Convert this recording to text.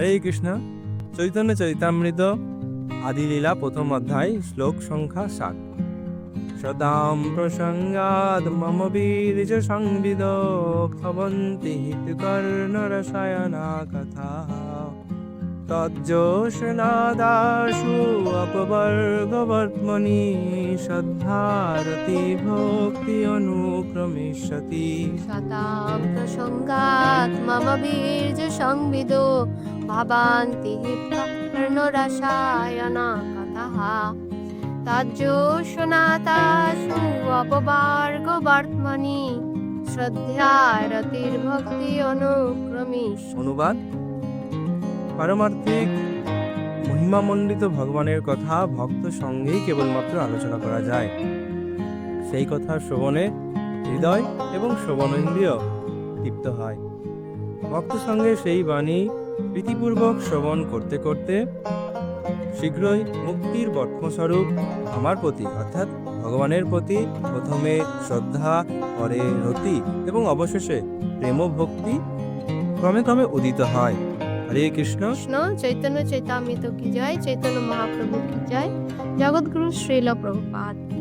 হরে কৃষ্ণ। চৈতন্য চৈতামৃত আদিলীলা প্রথম অধ্যায়, শ্লোক সংখ্যা সাত। সদাম প্রসঙ্গাদ মম বীর্য সংবিদ ভবন্তি হিতকর্ণরসায়না কথা। তজ্জোষনাদাশু অপবর্গবর্ত্মনি শ্রদ্ধারতি ভক্তি অনুক্রমিষ্যতি শতাং প্রসঙ্গাৎ মম বীর্য সংবিদো কর্ণরসায়না কথাः তাজ্জোষনাতাসু অপবার্গ বর্তমনি শ্রদ্ধারতির্ভক্তি অনুক্রমিষ অনুবাদ পারমার্থিক মহিমামণ্ডিত ভগবানের কথা ভক্ত সঙ্গেই কেবলমাত্র আলোচনা করা যায়। সেই কথা শ্রবণে হৃদয় এবং শ্রবণেন্দ্রিয় তৃপ্ত হয়। ভক্ত সঙ্গে সেই বাণী প্রীতিপূর্বক শ্রবণ করতে করতে শীঘ্রই মুক্তির বর্তমস্বরূপ আমার প্রতি, অর্থাৎ ভগবানের প্রতি প্রথমে শ্রদ্ধা, পরে রতি এবং অবশেষে প্রেম ভক্তি ক্রমে ক্রমে উদিত হয়। হরে কৃষ্ণ। কৃষ্ণ, চৈতন্য চৈতামৃত কি জয়, চৈতন্য মহাপ্রভু কি জয়, জগৎগুরু শ্রীল প্রভুপাদ কি